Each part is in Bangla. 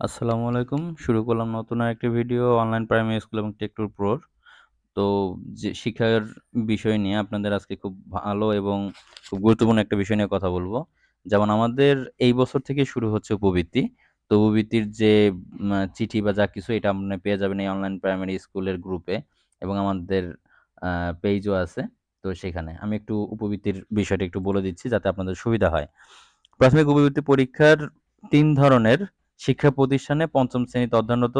আসসালামু আলাইকুম। শুরু করলাম নতুন আরেকটি ভিডিও অনলাইন প্রাইমারি স্কুল এবং টেকটুর প্রোর। তো যে শিক্ষার বিষয় নিয়ে আপনাদের আজকে খুব ভালো এবং খুব গুরুত্বপূর্ণ একটা বিষয় নিয়ে কথা বলব যেমন আমাদের এই বছর থেকে শুরু হচ্ছে উপবৃত্তি। তো উপবৃত্তির যে চিঠি বা যা কিছু, এটা আপনি পেয়ে যাবেন এই অনলাইন প্রাইমারি স্কুলের গ্রুপে এবং আমাদের পেজও আছে। তো সেখানে আমি একটু উপবৃত্তির বিষয়টা একটু বলে দিচ্ছি যাতে আপনাদের সুবিধা হয়। প্রাথমিক উপবৃত্তি পরীক্ষার তিন ধরনের শিক্ষা প্রতিষ্ঠানে পঞ্চম শ্রেণীতে অধ্যয়নরত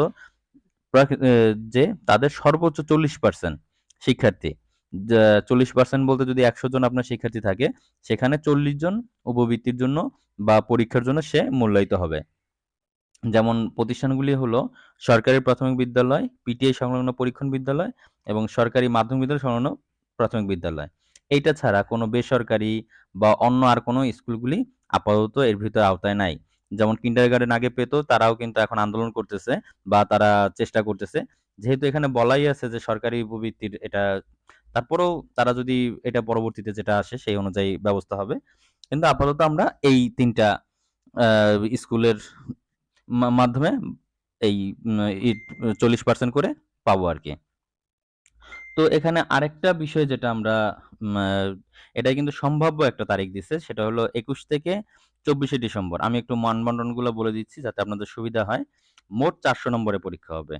যে তাদের সর্বোচ্চ ৪০% শিক্ষার্থী যা ৪০% বলতে যদি ১০০ জন আপনার শিক্ষার্থী থাকে, সেখানে ৪০ জন উপবৃত্তির জন্য বা পরীক্ষার জন্য সে মূল্যায়িত হবে। যেমন প্রতিষ্ঠানগুলি হলো সরকারি প্রাথমিক বিদ্যালয়, পিটিআই সংলগ্ন পরীক্ষণ বিদ্যালয় এবং সরকারি মাধ্যমিক বিদ্যালয় সংলগ্ন প্রাথমিক বিদ্যালয়। এইটা ছাড়া কোনো বেসরকারি বা অন্য আর কোনো স্কুলগুলি আপাতত এর ভিতরে আওতায় নাই। যেমন কিন্ডার গার্ডেন আগে পেত, তারাও কিন্তু এখন আন্দোলন করতেছে বা তারা চেষ্টা করতেছে। যেহেতু এখানে বলাই আছে যে সরকারি উপবৃত্তির এটা তারপরেও তারা যদি এটা পরবর্তীতে যেটা আসে সেই অনুযায়ী ব্যবস্থা হবে। কিন্তু আপাতত আমরা এই ৩ টা স্কুলের মাধ্যমে এই চল্লিশ পার্সেন্ট করে পাবো আর কি তো এখানে আরেকটা বিষয় যেটা আমরা এটা কিন্তু সম্ভাব্য একটা তারিখ দিছে। সেটা হলো ২১ থেকে ২৪শে ডিসেম্বর। আমি একটু মানবন্টনগুলো বলে দিচ্ছি যাতে আপনাদের সুবিধা হয়। মোট চারশো নম্বরে পরীক্ষা হবে।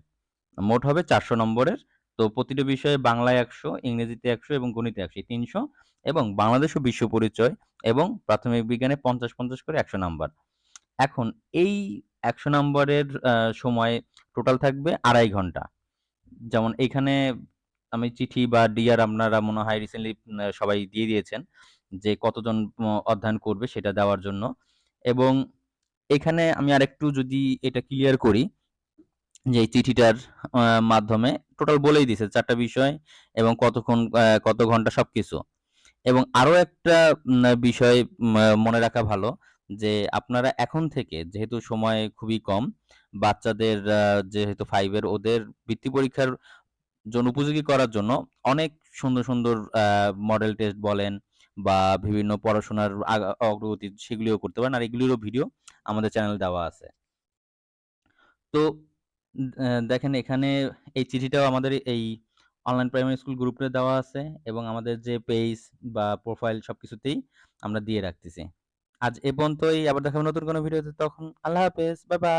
মোট হবে ৪০০ নম্বরের। তো প্রতিটি বিষয়ে বাংলায় ১০০, ইংরেজিতে ১০০ এবং গণিতে একশো তিনশো এবং বাংলাদেশ ও বিশ্ব পরিচয় এবং প্রাথমিক বিজ্ঞানে ৫০-৫০ করে ১০০ নাম্বার। এখন এই ১০০ নাম্বারের সময় টোটাল থাকবে ২.৫ ঘণ্টা। যেমন এইখানে আমি চিঠি বা ডিআর আপনারা মনে হয় রিসেন্টলি সবাই দিয়ে দিয়েছেন যে কতজন অধ্যয়ন করবে সেটা দেওয়ার জন্য। এবং এখানে আমি আরেকটু যদি এটা ক্লিয়ার করি যে এই চিঠিটার মাধ্যমে টোটাল বলেই দিছে চারটা বিষয় এবং কতক্ষণ কত ঘণ্টা সব কিছু এবং আরও একটা বিষয় মনে রাখা ভালো যে আপনারা এখন থেকে যেহেতু সময় খুবই কম, বাচ্চাদের যেহেতু ফাইভের ওদের বৃত্তি পরীক্ষার জন্য উপযোগী করার জন্য অনেক সুন্দর, সুন্দর মডেল টেস্ট বলেন বা বিভিন্ন পড়াশোনার অগ্রগতি সেগুলিও করতে পারেন। আর এগুলিরও ভিডিও আমাদের চ্যানেলে দেওয়া আছে। তো দেখেন এখানে এই চিঠিটাও আমাদের এই অনলাইন প্রাইমারি স্কুল গ্রুপে দেওয়া আছে এবং আমাদের যে পেজ বা প্রোফাইল সবকিছুতেই আমরা দিয়ে রাখতেছি। আজ এ পর্যন্তই আবার দেখা হবে নতুন কোনো ভিডিওতে তখন আল্লাহ হাফেজ। Bye, bye.